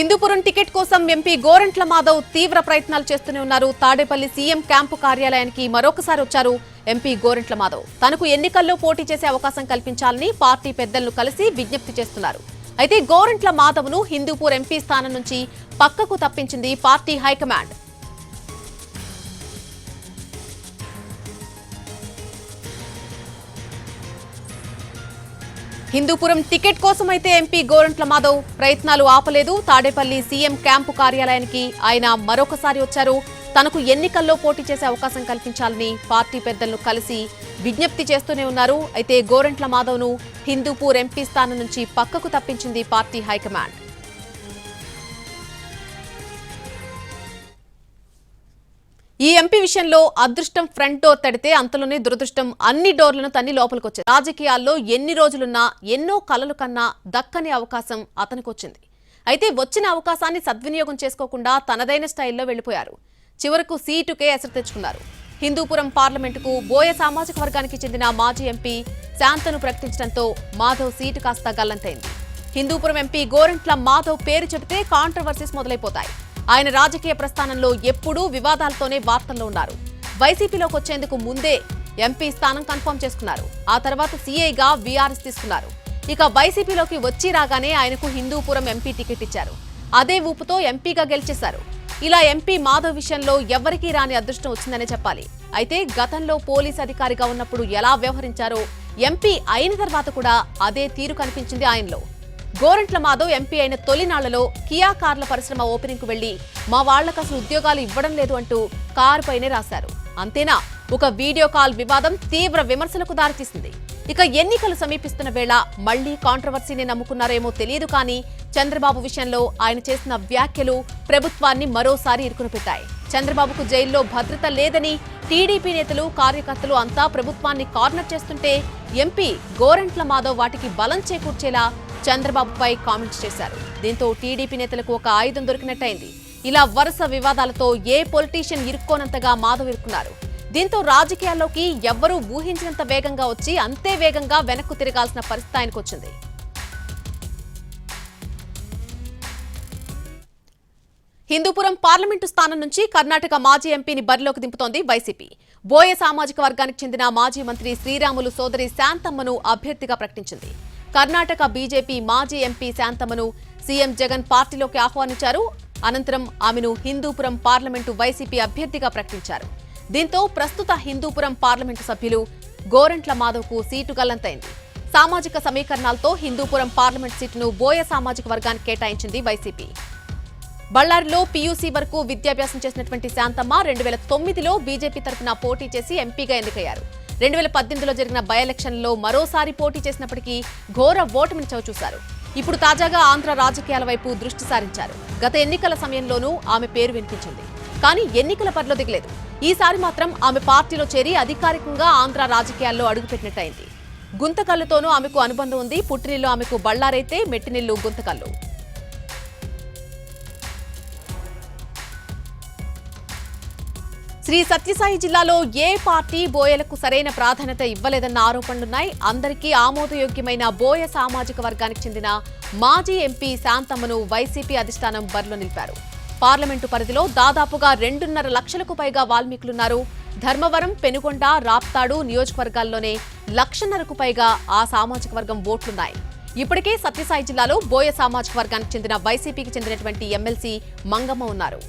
Hindupuram ticket కోసం MP Gorantla Madhav తీవ్ర ప్రయత్నాలు చేస్తూనే ఉన్నారు. తాడేపల్లి సీఎం క్యాంపు కార్యాలయానికి మరొకసారి వచ్చారు ఎంపీ గోరంట్ల మాధవ్. తనకు ఎన్నికల్లో పోటీ చేసే అవకాశం కల్పించాలని పార్టీ పెద్దలను కలిసి విజ్ఞప్తి చేస్తున్నారు. అయితే గోరంట్ల మాధవ్ను హిందూపూర్ ఎంపీ స్థానం నుంచి పక్కకు తప్పించింది party high command. Hindupuram ticket కోసం అయితే ఎంపీ గోరంట్ల మాధవ్ ప్రయత్నాలు ఆపలేదు. తాడేపల్లి సీఎం క్యాంపు కార్యాలయానికి ఆయన మరొకసారి వచ్చారు. తనకు ఎన్నికల్లో పోటీ చేసే అవకాశం కల్పించాలని పార్టీ పెద్దలను కలిసి విజ్ఞప్తి చేస్తూనే ఉన్నారు. అయితే గోరంట్ల మాధవ్ను హిందూపూర్ ఎంపీ స్థానం నుంచి పక్కకు తప్పించింది పార్టీ హైకమాండ్. ఈ ఎంపీ విషయంలో అదృష్టం ఫ్రంట్ డోర్ తడితే అంతలోనే దురదృష్టం అన్ని డోర్లను తన్ని లోపలికి వచ్చింది రాజకీయాల్లో ఎన్ని రోజులున్నా ఎన్నో కలలు కన్నా దక్కని అవకాశం అతనికి వచ్చింది అయితే వచ్చిన అవకాశాన్ని సద్వినియోగం చేసుకోకుండా తనదైన స్టైల్లో వెళ్ళిపోయారు చివరకు సీటుకే ఎసరు తెచ్చుకున్నారు. హిందూపురం పార్లమెంటుకు బోయ సామాజిక వర్గానికి చెందిన మాజీ ఎంపీ శాంతను ప్రకటించడంతో మాధవ్ సీటు కాస్త గల్లంతైంది. హిందూపురం ఎంపీ గోరంట్ల మాధవ్ పేరు చెబితే కాంట్రవర్సీస్ మొదలైపోతాయి. ఆయన రాజకీయ ప్రస్థానంలో ఎప్పుడూ వివాదాలతోనే వార్తల్లో ఉన్నారు. వైసీపీలోకి వచ్చేందుకు ముందే ఎంపీ స్థానం కన్ఫర్మ్ చేసుకున్నారు. ఆ తర్వాత సీఐగా వీఆర్ఎస్ తీసుకున్నారు. ఇక వైసీపీలోకి వచ్చి రాగానే ఆయనకు హిందూపురం ఎంపీ టికెట్ ఇచ్చారు. అదే ఊపుతో ఎంపీగా గెలిచేశారు. ఇలా ఎంపీ మాధవ్ విషయంలో ఎవరికీ రాని అదృష్టం వచ్చిందనే చెప్పాలి. అయితే గతంలో పోలీస్ అధికారిగా ఉన్నప్పుడు ఎలా వ్యవహరించారో ఎంపీ అయిన తర్వాత కూడా అదే తీరు కనిపించింది ఆయనలో. గోరంట్ల మాధవ్ ఎంపీ అయిన తొలినాళ్ళలో కియా కార్ల పరిశ్రమ ఓపెనింగ్కు వెళ్ళి మా వాళ్ళకు అసలు ఉద్యోగాలు ఇవ్వడం లేదు అంటూ కారు పైనే రాశారు. అంతేనా? ఒక వీడియో కాల్ వివాదం తీవ్ర విమర్శలకు దారితీసింది. ఇక ఎన్నికలు సమీపిస్తున్న వేళ మళ్ళీ కాంట్రవర్సీని నమ్ముకున్నారేమో తెలియదు కానీ చంద్రబాబు విషయంలో ఆయన చేసిన వ్యాఖ్యలు ప్రభుత్వాన్ని మరోసారి ఇరుకును పెట్టాయి. చంద్రబాబుకు జైల్లో భద్రత లేదని టీడీపీ నేతలు కార్యకర్తలు అంతా ప్రభుత్వాన్ని కార్నర్ చేస్తుంటే ఎంపీ గోరంట్ల మాధవ్ వాటికి బలం చేకూర్చేలా చంద్రబాబుపై కామెంట్స్ చేశారు. దీంతో టీడీపీ నేతలకు ఒక ఆయుధం దొరికినట్టయింది. ఇలా వరుస వివాదాలతో ఏ పొలిటీషియన్ ఇరుక్కోనంతగా మాధవ్ ఇరుక్కున్నారు దీంతో రాజకీయాల్లోకి ఎవ్వరూ ఊహించినంత వేగంగా వచ్చి అంతే వేగంగా వెనక్కు తిరగాల్సిన పరిస్థితి ఆయనకు వచ్చింది హిందూపురం పార్లమెంటు స్థానం నుంచి కర్ణాటక మాజీ ఎంపీని బరిలోకి దింపుతోంది వైసీపీ. బోయ సామాజిక వర్గానికి చెందిన మాజీ మంత్రి శ్రీరాములు సోదరి శాంతమ్మను అభ్యర్థిగా ప్రకటించింది. కర్ణాటక బీజేపీ మాజీ ఎంపీ శాంతమ్మను సీఎం జగన్ పార్టీలోకి ఆహ్వానించారు. అనంతరం ఆమెను హిందూపురం పార్లమెంటు వైసీపీ అభ్యర్థిగా ప్రకటించారు. దీంతో ప్రస్తుత హిందూపురం పార్లమెంటు సభ్యులు గోరంట్ల మాధవ్కు సీటు గల్లంతైంది. సామాజిక సమీకరణాలతో హిందూపురం పార్లమెంట్ సీటును బోయ సామాజిక వర్గానికి కేటాయించింది వైసీపీ. బళ్ళారిలో పీయూసీ వరకు విద్యాభ్యాసం చేసినటువంటి శాంతమ్మ రెండు వేల తొమ్మిదిలో బీజేపీ తరఫున పోటీ చేసి ఎంపీగా ఎన్నికయ్యారు. రెండు వేల పద్దెనిమిదిలో జరిగిన బై ఎలక్షన్లో మరోసారి పోటీ చేసినప్పటికీ ఘోర ఓటమిని చవిచూశారు ఇప్పుడు తాజాగా ఆంధ్ర రాజకీయాల వైపు దృష్టి సారించారు. గత ఎన్నికల సమయంలోనూ ఆమె పేరు వినిపించింది. కానీ ఎన్నికల పరిలో దిగలేదు. ఈసారి మాత్రం ఆమె పార్టీలో చేరి అధికారికంగా ఆంధ్ర రాజకీయాల్లో అడుగుపెట్టినట్టయింది. గుంతకల్లుతోనూ ఆమెకు అనుబంధం ఉంది. పుట్టినిల్లు ఆమెకు బళ్ళారైతే మెట్టినిల్లు గుంతకల్లు. శ్రీ సత్యసాయి జిల్లాలో ఏ పార్టీ బోయలకు సరైన ప్రాధాన్యత ఇవ్వలేదన్న ఆరోపణలున్నాయి. అందరికీ ఆమోదయోగ్యమైన బోయ సామాజిక వర్గానికి చెందిన మాజీ ఎంపీ శాంతమ్మను వైసీపీ అధిష్టానం బరిలో నిలిపారు. పార్లమెంటు పరిధిలో దాదాపుగా రెండున్నర లక్షలకు పైగా వాల్మీకులున్నారు. ధర్మవరం పెనుగొండ రాప్తాడు నియోజకవర్గాల్లోనే లక్షన్నరకు పైగా ఆ సామాజిక వర్గం ఓట్లున్నాయి. ఇప్పటికే సత్యసాయి జిల్లాలో బోయ సామాజిక వర్గానికి చెందిన వైసీపీకి చెందినటువంటి ఎమ్మెల్సీ మంగమ్మ ఉన్నారు.